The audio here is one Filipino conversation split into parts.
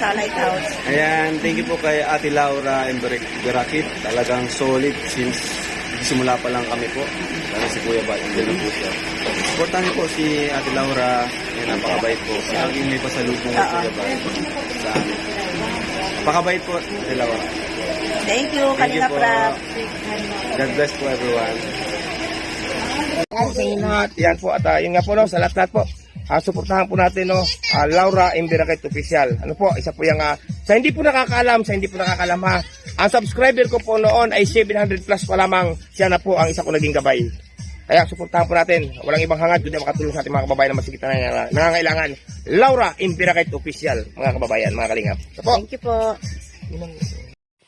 sa Lighthouse. Ayan, thank you po kay Ate Laura and Berakit. Talagang solid since simula pa lang kami po. Lalo si Kuya Bat, andyan na po siya. Supportan niyo po si Ate Laura. Yan, napakabait po. Laging may pasalubong kay Kuya Bat sa amin. Napakabait po, Ate Laura. Thank you, Thank you Kalinga po. Prab. God bless po everyone. po lahat. Yan po at uh, yun nga po no, sa lahat-lahat po. Ah, suportahan po natin no, ah, Laura Imbirakit Official. Ano po, isa po yung ah, sa hindi po nakakaalam, sa hindi po nakakaalam ha. Ang subscriber ko po noon ay 700 plus pa lamang. Siya na po ang isa ko naging gabay. Kaya suportahan po natin. Walang ibang hangad kundi makatulong sa ating mga kababayan na masigit na nangangailangan. Laura Imbirakit Official, mga kababayan, mga kalingap. Ito po. Thank you po.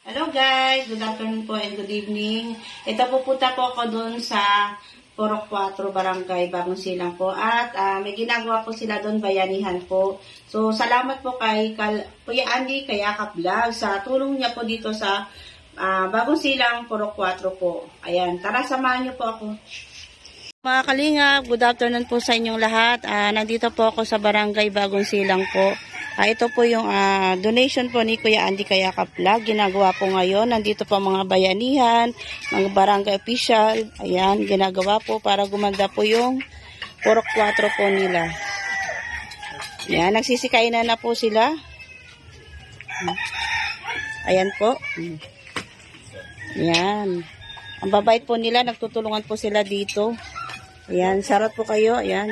Hello guys, good afternoon po and good evening. Ito pupunta po ako doon sa Porok 4 Barangay Bagong Silang po at ah, may ginagawa po sila doon bayanihan po. So salamat po kay Kal Kuya Andy Kayaka Vlog sa tulong niya po dito sa ah, Bagong Silang Porok 4 po. Ayan, tara samahan niyo po ako. Mga kalingap, good afternoon po sa inyong lahat. Ah, nandito po ako sa Barangay Bagong Silang po. Ah, ito po yung ah, donation po ni Kuya Andy Kayaka Vlog. Ginagawa po ngayon. Nandito po mga bayanihan, mga barangay official. Ayan, ginagawa po para gumanda po yung Porok 4 po nila. Ayan, nagsisikainan na po sila. Ayan po. Ayan. Ang babait po nila, nagtutulungan po sila dito. Ayan, sarot po kayo. Ayan.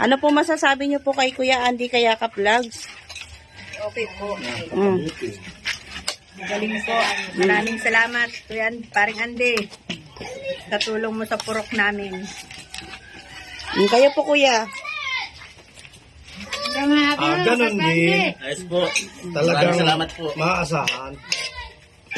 Ano po masasabi niyo po kay Kuya Andy Kayaka Vlogs? Okay po. Mm. Galing po. Maraming salamat, Kuya Paring Ande. Sa tulong mo sa purok namin. Mm, Kayo po Kuya. Ah, ganun din. Ayos po. Talagang salamat po. maaasahan.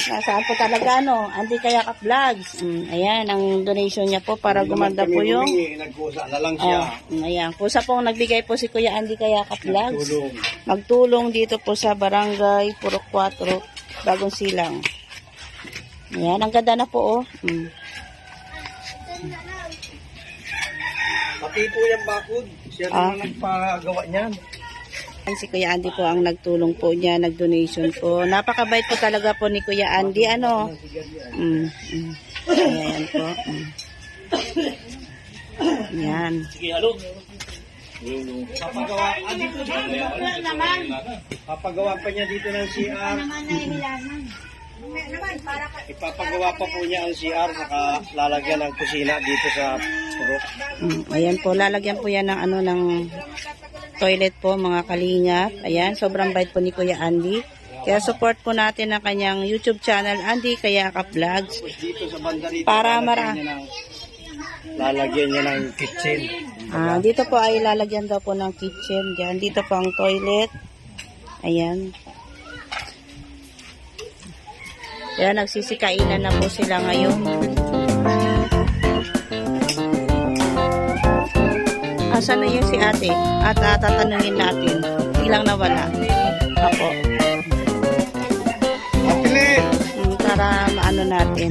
Nasaan po talaga no? Andy Kayaka Vlogs. Mm, ayan, ang donation niya po para gumanda po yung... Nagkusa na lang siya. Oh, ayan. Kusa pong nagbigay po si Kuya Andy Kayaka Vlogs. Tulong. Magtulong dito po sa barangay Purok 4, Bagong Silang. Ayan, ang ganda na po oh. Mm. Pati po yung bakod. Siya Ah. naman nagpagawa niyan. Si Kuya Andy po ang nagtulong po niya, nag-donation po. Napakabait po talaga po ni Kuya Andy. Ano? Mm, mm. Ayan po. Mm. Ayan. Ah, dito, dito. Papagawa pa niya dito ng CR. Ipapagawa pa po niya ang CR saka lalagyan ng kusina dito sa purok. Mm, ayan po, lalagyan po yan ng ano ng toilet po mga kalingap. Ayan, sobrang bait po ni Kuya Andy. Kaya support po natin ang kanyang YouTube channel, Andy Kayaka Vlogs. Para mara- Lalagyan niya ng kitchen. Ah, dito po ay lalagyan daw po ng kitchen. Diyan, dito po ang toilet. Ayan. Kaya nagsisikainan na po sila ngayon. Asan na yung si ate? At uh, tatanungin natin. Biglang nawala. Ako. Apili! Mm, Para maano natin.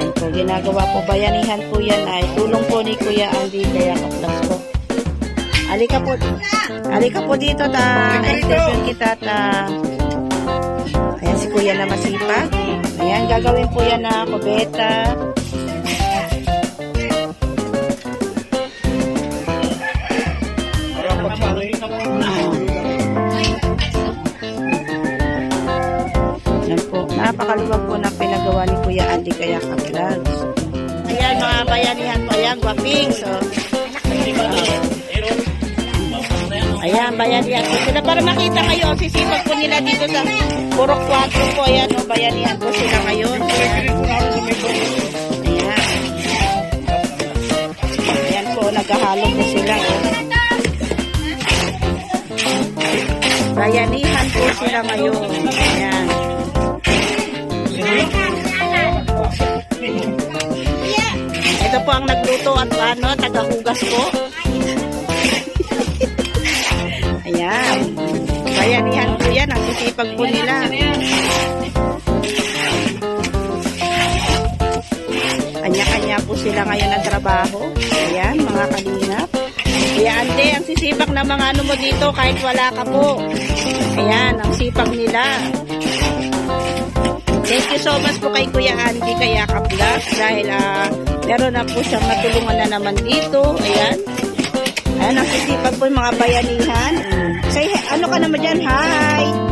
Yan po, ginagawa po. Bayanihan po yan ay tulong po ni Kuya Andy kaya kaplas po. Alika po. Alika po dito ta. Interview kita ta. Si Kuya na masipag. Ayan, gagawin po yan na kubeta. Yan po. Napakaluwag po na pinagawa ni Kuya Andy kaya kaplas. Ayan, mga bayanihan po. Ayan, guwaping. So, Ayan, bayanihan po sila. Para makita kayo, sisipag po nila dito sa Purok 4 po. Ayan, oh, bayanihan po sila ngayon. Ayan. Ayan po, naghahalo po sila. Bayanihan po sila ngayon. Ayan. Ito po ang nagluto at ano, tagahugas po. Ayan. Bayanihan po yan. Ang sisipag po nila. Kanya-kanya po sila ngayon ng trabaho. Ayan, mga kalingap. Kuya Ante, ang sisipag ng mga ano mo dito kahit wala ka po. Ayan, ang sipag nila. Thank you so much po kay Kuya Andy kay Yakap Vlog dahil ah, meron na po siyang natulungan na naman dito. Ayan. Ayan, ang sisipag po yung mga bayanihan. Ano ka naman dyan? Hi!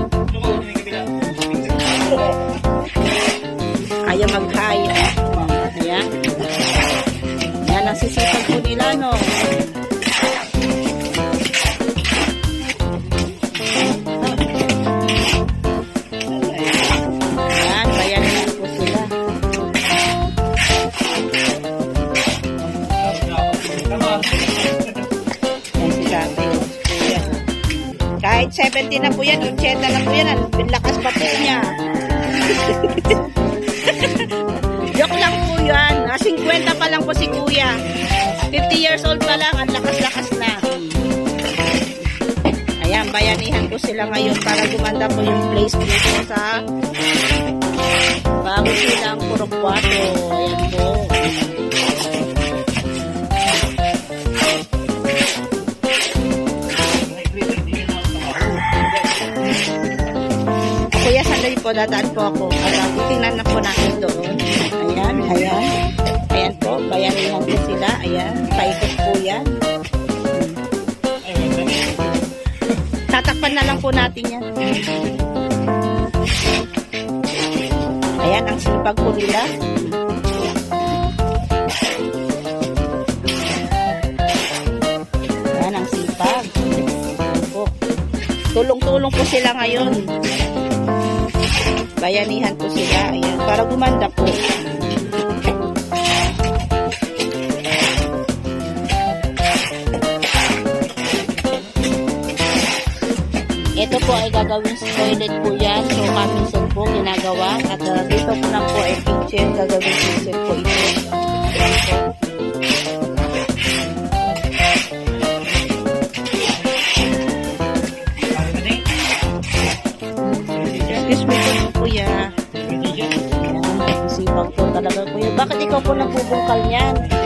50 pa lang po si kuya. 50 years old pa lang, ang lakas-lakas na. Ayan, bayanihan ko sila ngayon para gumanda po yung place dito sa bago silang Purok 4. Ayan po. Kuya, sandali po, dadaan po ako. Para titingnan na po natin doon. Ayan, ayan. Bayanihan po sila. Ayan, paikot po yan. Tatakpan na lang po natin yan. Ayan, ang sipag po nila. Ayan, ang sipag. Tulong-tulong po sila ngayon. Bayanihan po sila. Ayan, para gumanda po. Ito po ay gagawin sa toilet po yan. So, kaminsan po ginagawa. At uh, dito po lang po ay kitchen. Gagawin kitchen po ito. Ayan po. Excuse me po, kuya. Ayan, sipag po talaga, kuya. Bakit ikaw po nagbubungkal niyan?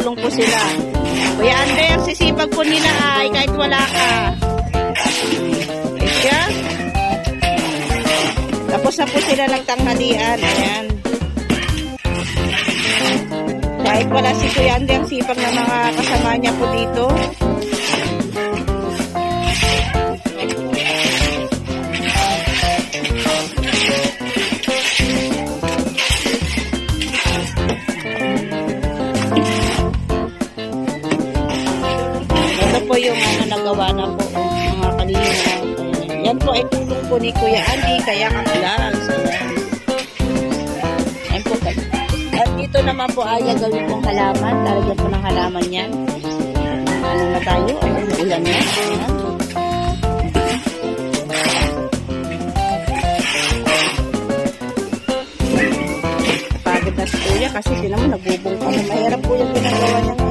Tulong-tulong po sila. Kuya Ande, ang sisipag po nila ay kahit wala ka. Siya. Tapos na po sila ng tanghalian. Ayan. Kahit wala si Kuya ang sipag ng mga kasama niya po dito. Po yung ano nagawa na po mga kalina. Yan po ay tulong po ni Kuya Andy, kaya kakilala. So, yan. Yan po. At dito naman po ay gagawin pong halaman. Lalagyan po ng halaman yan. Ano na tayo? Ano na ulan yan? Ayan. Pagod kasi di naman nagbubungka. Mahirap po yung ginagawa niya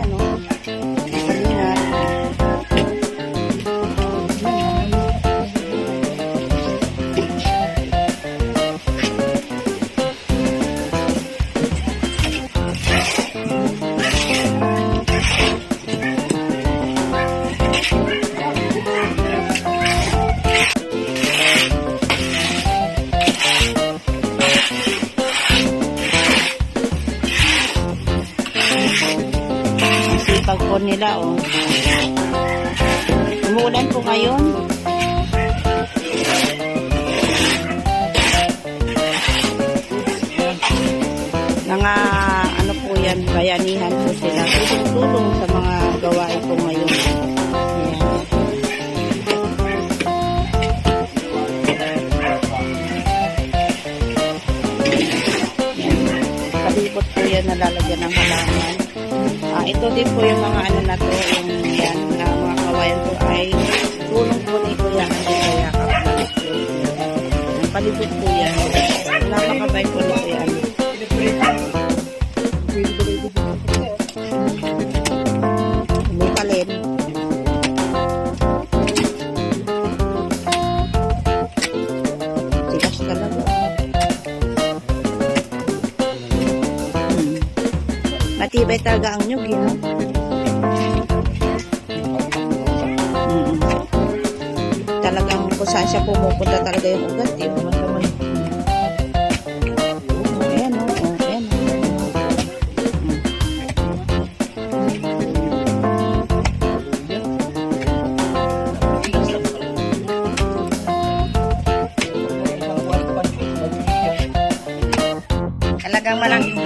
bayanihan po sila. Tulong-tulong sa mga gawain po ngayon. Ayan. Kalibot po yan nalalagyan ng halaman. Ah, ito din po yung mga ano na to, yung yan, na mga kawayan po ay tulong po ni Kuya Andi Kaya Kapag. Ang palibot po yan. Napakabay po ni Kuya pumupunta talaga yung ugat. Eh. Ayan, oh, oh, ayan, oh. Talagang malaking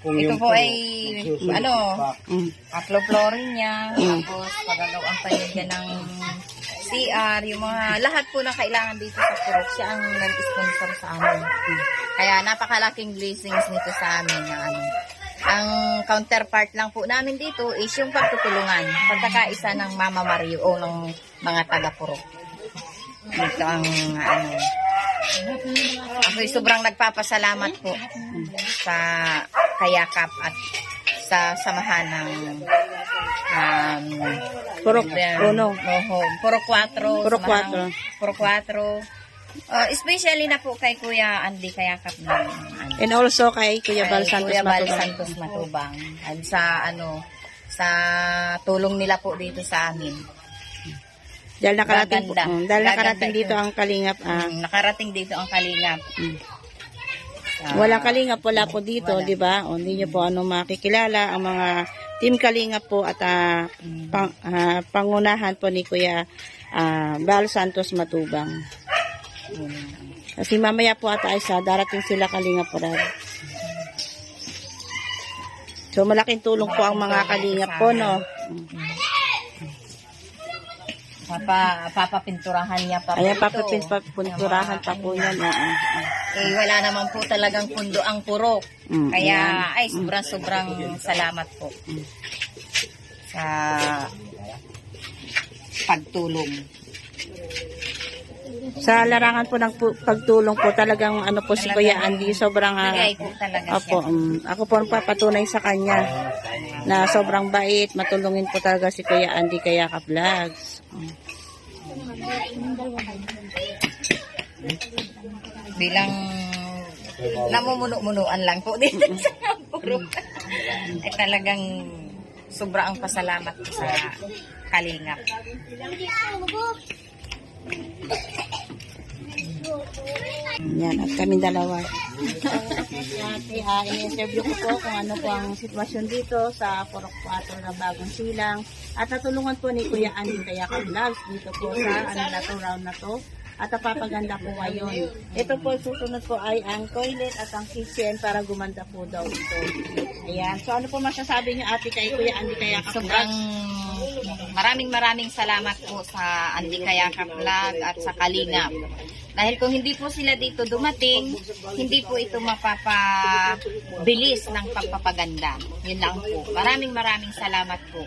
Eh, ito po ay ano, Mm. tatlo flooring niya, tapos pagagawang pa niya ng CR, yung mga lahat po na kailangan dito sa Purok, siya ang nag-sponsor sa amin. Kaya napakalaking blessings nito sa amin na ano. Ang counterpart lang po namin dito is yung pagtutulungan, pagkakaisa ng Mama Mario o ng mga taga-Purok. Dito ang ano, Ako'y sobrang nagpapasalamat po sa kayakap at sa samahan ng um, Purok uno. Oho, Puro 4. Puro kwatro. Puro 4. Uh, especially na po kay Kuya Andy Kayakap ng ano, And also kay Kuya Bal Santos Kuya Bal Matubang. Santos Matubang. At sa ano, sa tulong nila po dito sa amin. Dahil nakarating, po, Gaganda. dahil Gaganda nakarating dito ito. ang kalingap. Ah, Mm, nakarating dito ang kalingap. Mm. Ah, Walang kalingap, wala po dito, di ba? O, hindi nyo po ano makikilala ang mga team kalingap po at Mm. pang, ah, pangunahan po ni Kuya ah, Bal Santos Matubang. Kasi mamaya po ata ay sa darating sila kalingap po rin. So malaking tulong po ang mga kalingap po, no? Papa, papapinturahan niya pa Ayan, papapinturahan pa po yan. oo. Eh, wala naman po talagang pundo ang purok. Mm, Kaya, ayan. ay, sobrang-sobrang salamat po sa pagtulong. Sa larangan po ng pu- pagtulong po, talagang ano po si Kuya Andy, sobrang... ah, Bigay po talaga Opo, um, ako po ang papatunay sa kanya na sobrang bait, matulungin po talaga si Kuya Andy kaya ka vlogs. Bilang namumuno-munuan lang po dito sa purok. Ay talagang sobra ang pasalamat ko sa kalingap. Yan, at kami dalawa. Ate, uh, in-interview ko po kung ano po ang sitwasyon dito sa Porok 4 na bagong silang. At natulungan po ni Kuya Andy kaya ka vlogs dito po sa ano na to, round na to. At napapaganda po ngayon. Ito po, susunod po ay ang toilet at ang kitchen para gumanda po daw ito. Ayan. So ano po masasabi niyo ate kay Kuya Andy kaya ka Sobrang vlogs? Maraming maraming salamat po sa Andy Kayakap Vlog at sa Kalingap. Dahil kung hindi po sila dito dumating, hindi po ito mapapabilis ng pagpapaganda. Yun lang po. Maraming maraming salamat po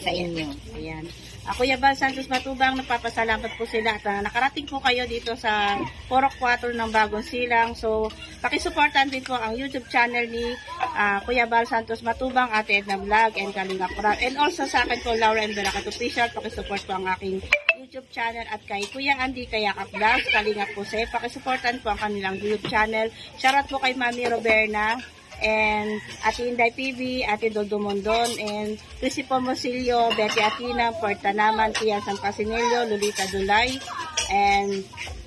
sa inyo. Ayan. Ako Kuya Bal Santos Matubang, nagpapasalamat po sila at ah, nakarating po kayo dito sa Porok 4 ng Bagong Silang. So, pakisuportan din po ang YouTube channel ni ah, Kuya Bal Santos Matubang, Ate Edna Vlog, and Kalinga Prab. And also sa akin po, Laura and Belacat Official, pakisupport po ang aking YouTube channel at kay Kuya Andy Kayakap Vlogs, Kalinga Puse, pakisuportan po ang kanilang YouTube channel. Shoutout po kay Mami Roberna, and Ate Inday PV, Ate Dodo Mondon, and Chrissy Pomosilio, Betty Atina, Portanaman, Tia San Pasinilio, Lolita Dulay, and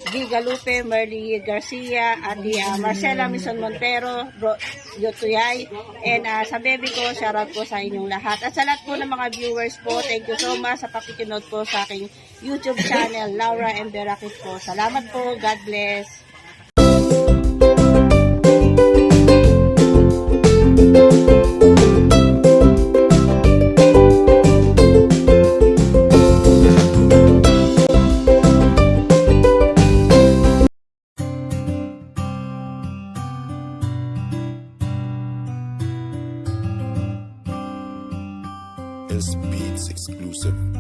G. Merly Garcia, Ate ah, Marcela Mison Montero, Bro, Yotuyay, and ah, sa baby ko, shoutout po sa inyong lahat. At sa lahat po ng mga viewers po, thank you so much sa pakikinod po sa aking YouTube channel, Laura and Berakit po. Salamat po, God bless.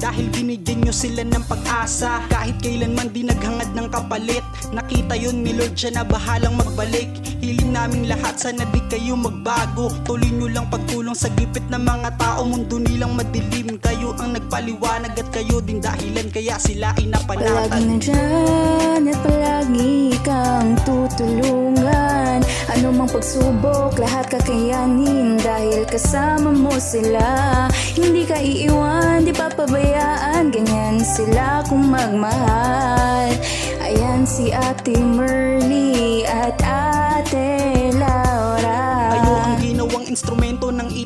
dahil binigyan nyo sila ng pag-asa. Kahit kailanman di naghangad ng kapalit. Nakita yun ni Lord siya na bahalang magbalik. Hiling namin lahat sana di kayo magbago. Tuloy nyo lang pagtulong sa gipit ng mga tao. Mundo nilang madilim Kayo ang nagpaliwanag at kayo din dahilan Kaya sila ay napanatan Palaging nandyan at palagi kang tutulungan. Ano mang pagsubok, lahat kakayanin. Dahil kasama mo sila Hindi ka iiwan, di papabayaan Ganyan sila kung magmahal. Ayan si Ate Merly at Ate ginawang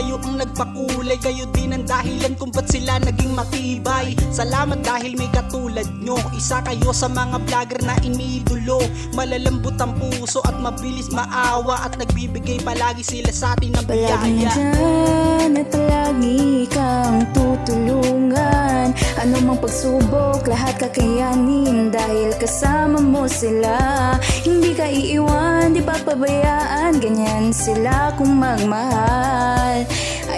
kayo ang nagpakulay. Kayo din ang dahilan kung ba't sila naging matibay. Salamat dahil may katulad nyo. Isa kayo sa mga vlogger na inidulo. Malalambot ang puso at mabilis maawa At nagbibigay palagi sila sa atin ng biyaya. Nandyan at palagi kang tutulungan. Ano mang pagsubok, lahat kakayanin. Dahil kasama mo sila. Hindi ka iiwan, di papabayaan Ganyan sila kung magmahal